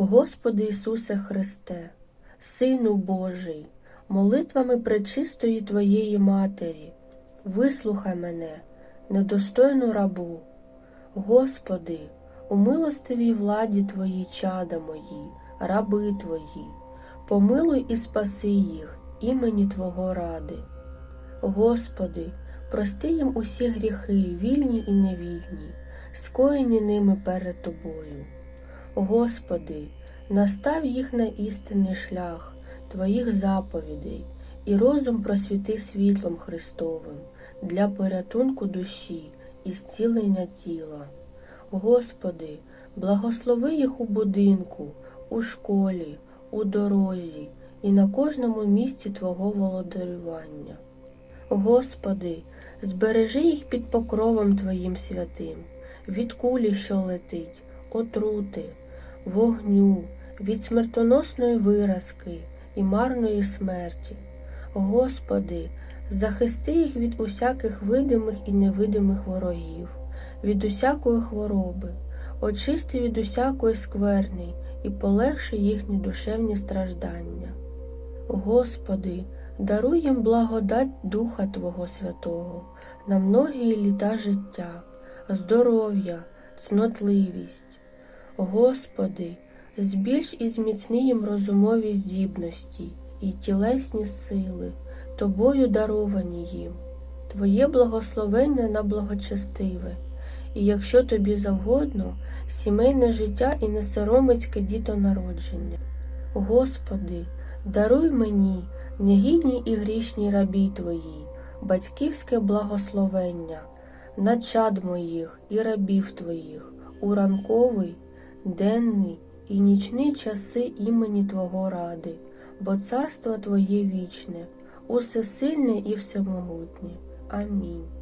Господи Ісусе Христе, Сину Божий, молитвами пречистої Твоєї Матері, вислухай мене, недостойну рабу. Господи, у милостивій владі Твої чада мої, раби Твої, помилуй і спаси їх імені Твого ради. Господи, прости їм усі гріхи, вільні і невільні, скоєні ними перед Тобою. Господи, настав їх на істинний шлях Твоїх заповідей і розум просвіти світлом Христовим для порятунку душі і зцілення тіла. Господи, благослови їх у будинку, у школі, у дорозі і на кожному місці Твого володарювання. Господи, збережи їх під покровом Твоїм святим, від кулі, що летить, отрути, вогню, від смертоносної виразки і марної смерті. Господи, захисти їх від усяких видимих і невидимих ворогів, від усякої хвороби, очисти від усякої скверни і полегши їхні душевні страждання. Господи, даруй їм благодать Духа Твого Святого на многії літа життя, здоров'я, цнотливість. Господи, збільш і зміцни їм розумові здібності і тілесні сили, Тобою даровані їм, Твоє благословення на благочестиве, і якщо тобі завгодно, сімейне життя і несоромицьке дітонародження. Господи, даруй мені, негідній і грішній рабі Твоїй, батьківське благословення, на чад моїх і рабів Твоїх, у ранковий, денний і нічний часи імені Твого ради, бо царство Твоє вічне, усесильне і всемогутнє. Амінь.